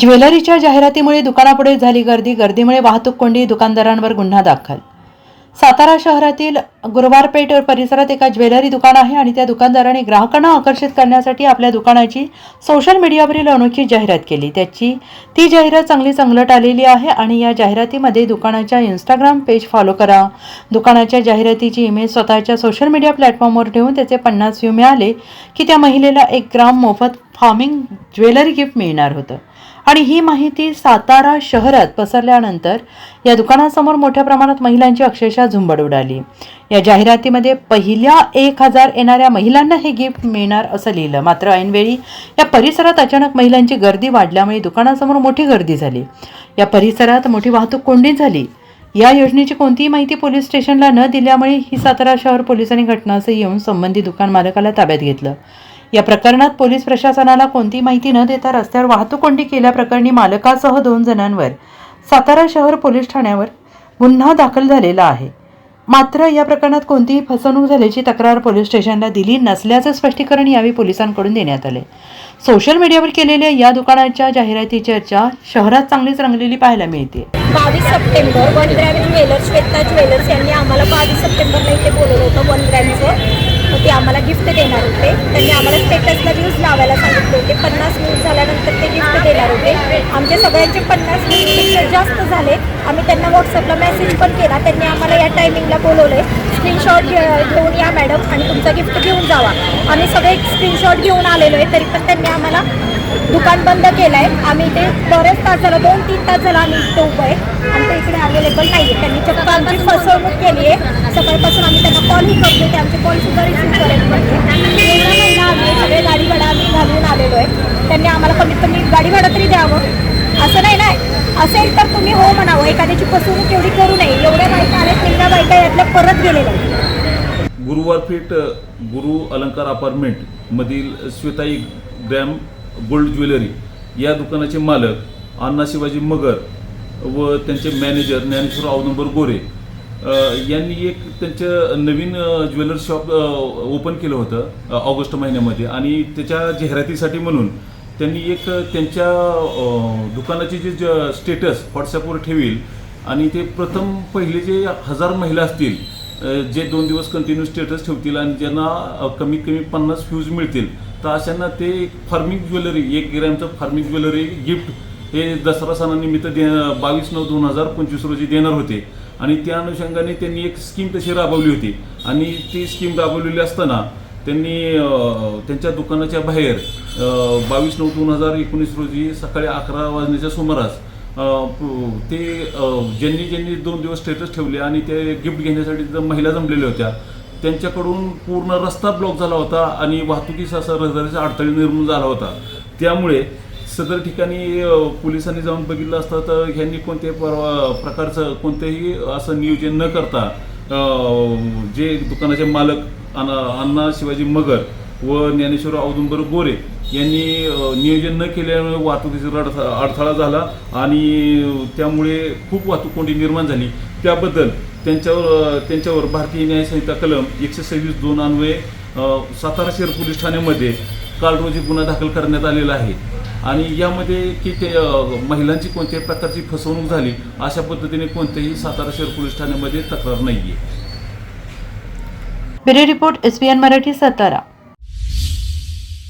ज्वेलरीच्या जाहिरातीमुळे दुकानापुढे झाली गर्दी गर्दीमुळे वाहतूक कोंडी दुकानदारांवर गुन्हा दाखल. सातारा शहरातील गुरुवारपेठ परिसरात एका ज्वेलरी दुकान आहे आणि त्या दुकानदाराने ग्राहकांना आकर्षित करण्यासाठी आपल्या दुकानाची सोशल मीडियावरील अनोखी जाहिरात केली. त्याची ती जाहिरात चांगली चांगलट आलेली आहे आणि या जाहिरातीमध्ये दुकानाच्या इंस्टाग्राम पेज फॉलो करा. दुकानाच्या जाहिरातीची इमेज स्वतःच्या सोशल मीडिया प्लॅटफॉर्मवर ठेवून त्याचे पन्नास व्ह्यू मिळाले की त्या महिलेला एक ग्राम मोफत फार्मिंग ज्वेलरी गिफ्ट मिळणार होतं. आणि ही माहिती सातारा शहरात पसरल्यानंतर या दुकानासमोर मोठ्या प्रमाणात महिलांची अक्षरशः झुंबड उडाली. या जाहिरातीमध्ये पहिल्या एक हजार येणाऱ्या महिलांना हे गिफ्ट मिळणार असं लिहिलं. मात्र ऐनवेळी या परिसरात अचानक महिलांची गर्दी वाढल्यामुळे दुकानासमोर मोठी गर्दी झाली. या परिसरात मोठी वाहतूक कोंडी झाली. या योजनेची कोणतीही माहिती पोलीस स्टेशनला न दिल्यामुळे ही सातारा शहर पोलिसांनी घटनास्थळी येऊन संबंधित दुकान मालकाला ताब्यात घेतलं. या प्रकरणात पोलीस प्रशासनाला कोणती माहिती न देता रस्त्यावर वाहतूक कोंडी केल्याप्रकरणी मालकासह दोन जणांवर सातारा शहर पोलीस ठाण्यावर गुन्हा दाखल झालेला आहे. मात्र या प्रकरणात कोणतीही फसवणूक झाल्याची तक्रार पोलीस स्टेशनला दिली नसल्याचं स्पष्टीकरण यावेळी पोलिसांकडून देण्यात आले. सोशल मीडियावर केलेल्या या दुकानाच्या जाहिराती चर्चा शहरात चांगलीच रंगलेली पाहायला मिळते. बावीस September one gram jewellers Shweta jewellers यांनी आम्हाला बावीस सप्टेंबरला इथे बोलवलं होतं वन ग्रॅमचं ते आम्हाला गिफ्ट देणार होते. त्यांनी आम्हाला स्टेटसला व्ह्यूज लावायला सांगितले होते. पन्नास व्ह्यूज झाल्यानंतर ते गिफ्ट देणार होते. आमचे सगळ्यांचे पन्नास व्ह्यूजपेक्षा जास्त झाले. आम्ही त्यांना व्हॉट्सअपला मेसेज पण केला. त्यांनी आम्हाला या टायमिंगला बोलवले स्क्रीनशॉट घेऊन या मॅडम आणि तुमचा गिफ्ट घेऊन जावा. आम्ही सगळे स्क्रीनशॉट घेऊन आलेलो आहे तरी पण त्यांनी आम्हाला दुकान बंद केलं आहे आम्ही ते बरेच तास झालं दोन तीन तास झालं आम्ही इथे उभं आहे. ते इकडे अवेलेबल नाही आहे त्यांनी चक्क आमची फसवणूक केली आहे. सकाळपासून आम्ही त्यांना कॉलही करतो ते आमचे कॉलसुद्धा रिसीव्ह करत नाही एवढा महिना आम्ही सगळे गाडी भाडा आम्ही घालून आलेलो आहे. त्यांनी आम्हाला कमीत कमी गाडी भाडं तरी द्यावं. असं नाही ना? असेल तर तुम्ही हो म्हणावं. एखाद्याची फसवणूक एवढी करू नये. एवढ्या बायका आल्या तेवढ्या बायका यातल्या परत गेलेल्या गुरुवार पेठ गुरु अलंकार अपार्टमेंट मधील श्वेताई ग्रॅम गोल्ड ज्वेलरी या दुकानाचे मालक अण्णा शिवाजी मगर व त्यांचे मॅनेजर ज्ञानेश्वर अवनंबर गोरे यांनी एक त्यांचं नवीन ज्वेलर शॉप ओपन केलं होतं ऑगस्ट महिन्यामध्ये. आणि त्याच्या जाहिरातीसाठी म्हणून त्यांनी एक त्यांच्या दुकानाचे दुकानाची जे ज- स्टेटस व्हॉट्सॲपवर ठेवील आणि ते प्रथम पहिले जे हजार महिला असतील जे दोन दिवस कंटिन्यू स्टेटस ठेवतील आणि ज्यांना कमीत कमी पन्नास फ्यूज मिळतील तर अशांना ते फार्मिंग ज्वेलरी एक ग्रॅमचं फार्मिंग ज्वेलरी गिफ्ट हे दसरा सणानिमित्त दे बावीस नऊ दोन हजार पंचवीस रोजी देणार होते. आणि त्या अनुषंगाने त्यांनी एक स्कीम तशी राबवली होती. आणि ती स्कीम राबवलेली असताना त्यांनी त्यांच्या दुकानाच्या बाहेर बावीस नऊ दोन हजार एकोणीस रोजी सकाळी अकरा वाजण्याच्या सुमारास ते ज्यांनी ज्यांनी दोन दिवस स्टेटस ठेवले आणि ते गिफ्ट घेण्यासाठी महिला जमलेल्या होत्या त्यांच्याकडून पूर्ण रस्ता ब्लॉक झाला होता आणि वाहतुकीस असा रहदारीचा अडथळे निर्माण झाला होता. त्यामुळे सदर ठिकाणी पोलिसांनी जाऊन बघितलं असतं तर ह्यांनी कोणत्याही परवा प्रकारचं कोणतेही असं नियोजन न करता जे दुकानाचे मालक अण्णा अण्णा शिवाजी मगर व ज्ञानेश्वर औदुंबर गोरे यांनी नियोजन न केल्यामुळे वाहतुकीचा अडथ- अडथळा झाला आणि त्यामुळे खूप वाहतूक कोंडी निर्माण झाली. त्याबद्दल त्यांच्यावर त्यांच्यावर भारतीय न्यायसंहिता कलम एकशे सव्वीस दोन अन्वये सातारा शहर पोलीस ठाण्यामध्ये काल रोजी गुन्हा दाखल करण्यात आलेला आहे. आणि यामध्ये की ते महिलांची कोणत्याही प्रकारची फसवणूक झाली अशा पद्धतीने कोणत्याही सातारा शहर पोलीस ठाण्यामध्ये तक्रार नाही आहे रिपोर्ट एस मराठी सातारा.